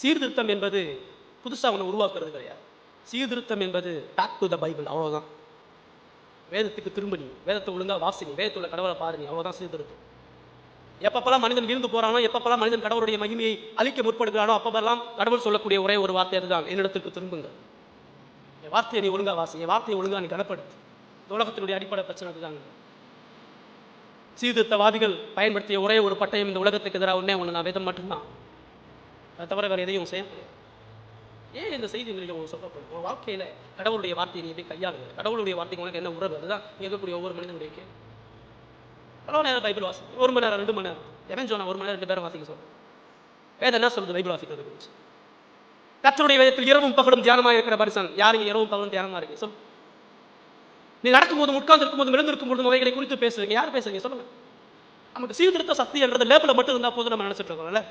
சீர்திருத்தம் என்பது புதுசாக ஒன்று உருவாக்குறது கிடையாது. சீர்திருத்தம் என்பது பேக் டு த பைபிள் அவ்வளோதான் வேதத்துக்கு திரும்ப நீ வேதத்தை ஒழுங்கா வாசிங்க வேதத்துள்ள கடவுளை பாருங்க அவ்வளோதான் சீர்திருத்தம். எப்பப்பெல்லாம் மனிதன் விழுந்து போகிறானோ எப்பப்பெல்லாம் மனிதன் கடவுளுடைய மகிமையை அழிக்க முற்படுகிறானோ அப்பப்பெல்லாம் கடவுள் சொல்லக்கூடிய ஒரே ஒரு வார்த்தை அதுதான் என்னிடத்துக்கு திரும்புங்க. என் வார்த்தையை நீ ஒழுங்கா வாசி என் வார்த்தையை ஒழுங்காக நீ கனப்படுத்து. இந்த உலகத்தினுடைய அடிப்படை பிரச்சனை அதுதாங்க. சீர்திருத்தவாதிகள் பயன்படுத்திய ஒரே ஒரு பட்டயம் இந்த உலகத்துக்கு எதிராக ஒன்றே ஒன்று நான் வேதம் மட்டும்தான். அதை தவிர வேறு எதையும் செய்ய ஏன் இந்த செய்தி உங்களுக்கு சொல்லப்படும் உங்கள் வாழ்க்கையில் கடவுளுடைய வார்த்தையை நீ எப்படி கையாளுங்க? கடவுளுடைய வார்த்தைக்கு உங்களுக்கு என்ன உறவு? அதுதான் இங்க இருக்கக்கூடிய ஒவ்வொரு மனிதனுடைய கேள்வி. பல நேரம் பைபிள் வாசி ஒரு மணி நேரம் ரெண்டு மணி நேரம். எவன் சொன்னால் ஒரு மணி நேரம் ரெண்டு பேரும் வாசிக்க சொல்லுங்கள் வேதம் என்ன சொல்லுது பைபிள் வாசிக்கிறது குறிச்சு கர்த்தருடைய வேதத்தில் இரவும் பகலும் தியானமாக இருக்கிற பரிசன் யாருங்க இரவும் பகலும் தியானமாக இருக்கு? சொல் நீ நடக்கும்போது உட்கார்ந்து இருக்கும்போது விழுந்திருக்கும் போது வகைகளை குறித்து பேசுறீங்க. யார் பேசுறீங்க? சொல்லுங்க. நமக்கு சீர்திருத்த சக்தி என்றது லேபில் மட்டும் இருந்தால் போதும் நம்ம நினைச்சிட்டு இருக்கோம்ல.